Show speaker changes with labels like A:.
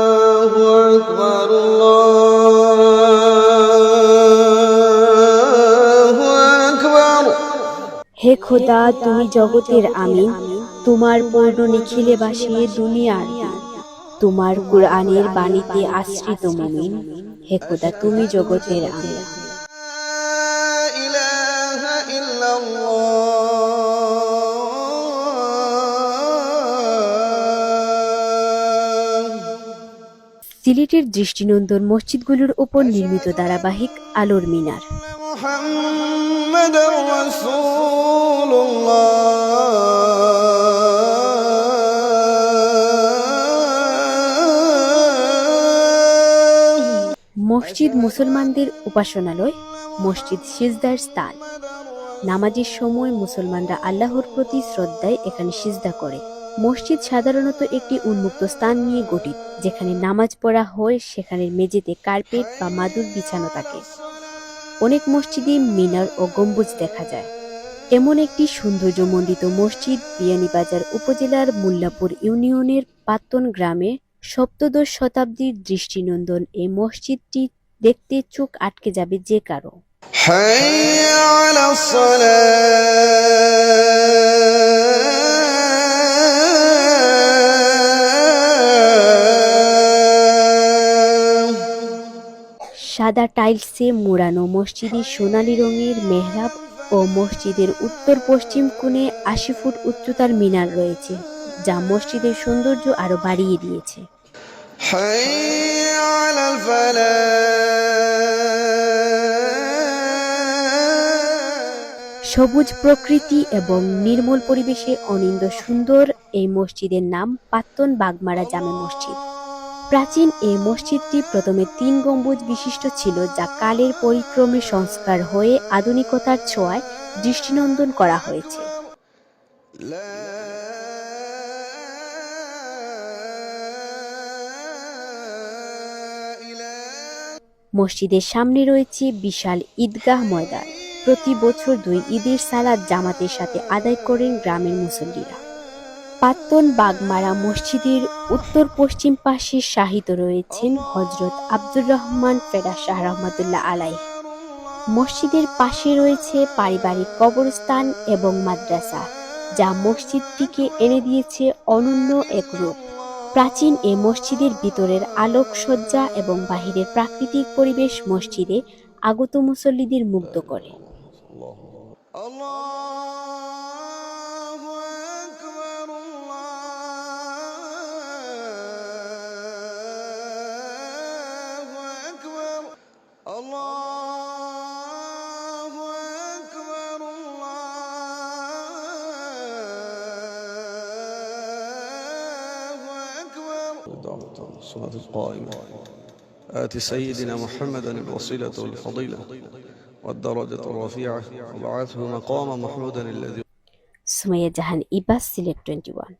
A: الله أكبر الله أكبر
B: হে খোদা তুমি জগতের আমিন তোমার পূর্ণ নিখিলে বাসিয়ে দুনিয়ার দিন। তোমার কুরআনের বাণীতে আশ্রিত মুমিন হে খোদা তুমি জগতের আমিন সিলেটের দৃষ্টিনন্দন মসজিদগুলোর ওপর নির্মিত ধারাবাহিক আলোর মিনার। মসজিদ মুসলমানদের উপাসনালয় মসজিদ সিজদার স্থান। নামাজের সময় মুসলমানরা আল্লাহর প্রতি শ্রদ্ধায় এখানে সিজদা করে। মসজিদ সাধারণত একটি উন্মুক্ত স্থান নিয়ে গঠিত, যেখানে নামাজ পড়া হয়, সেখানে মেঝেতে কার্পেট বা মাদুর বিছানো থাকে। অনেক মসজিদে মিনার ও গম্বুজ দেখা যায়। এমন একটি সৌন্দর্যমণ্ডিত মসজিদ বিয়ানীবাজার উপজেলার মুল্লাপুর ইউনিয়নের পাত্তন গ্রামে সপ্তদশ শতাব্দীর দৃষ্টিনন্দন এই মসজিদটি দেখতে চোখ আটকে যাবে যে
A: কারও।
B: সাদা টাইলসে মোড়ানো মসজিদের সোনালি রঙের মেহরাব ও মসজিদের উত্তর পশ্চিম কোণে আশি ফুট উচ্চতার মিনার রয়েছে, যা মসজিদের সৌন্দর্য আরও বাড়িয়ে দিয়েছে। সবুজ প্রকৃতি এবং নির্মল পরিবেশে অনিন্দ সুন্দর এই মসজিদের নাম পাত্তন বাগমারা জামে মসজিদ। প্রাচীন এ মসজিদটি প্রথমে তিন গম্বুজ বিশিষ্ট ছিল যা কালের পরিক্রমে সংস্কার হয়ে আধুনিকতার ছোঁয়ায় দৃষ্টিনন্দন করা হয়েছে। মসজিদের সামনে রয়েছে বিশাল ঈদগাহ ময়দান। প্রতি বছর দুই ঈদের সালাদ জামাতের সাথে আদায় করেন গ্রামের মুসল্লিরা। পাত্তন বাগমারা মসজিদের উত্তর পশ্চিম পাশে শাহিত রয়েছেন হজরত আব্দুর রহমান ফেরা শাহ রহমতুল্লাহ আলাই মসজিদের পাশে রয়েছে পারিবারিক কবরস্থান এবং মাদ্রাসা, যা মসজিদটিকে এনে দিয়েছে অনন্য এক রূপ। প্রাচীন এ মসজিদের ভিতরের আলোকসজ্জা এবং বাহিরের প্রাকৃতিক পরিবেশ মসজিদে আগত মুসল্লিদের মুগ্ধ করে।
C: صلاة القائمة. آت سيدنا محمدا الوصيلة والفضيلة والدرجة الرفيعة. وبعثه مقام محمودا الذي
B: سمية جهان إباس سيليك 21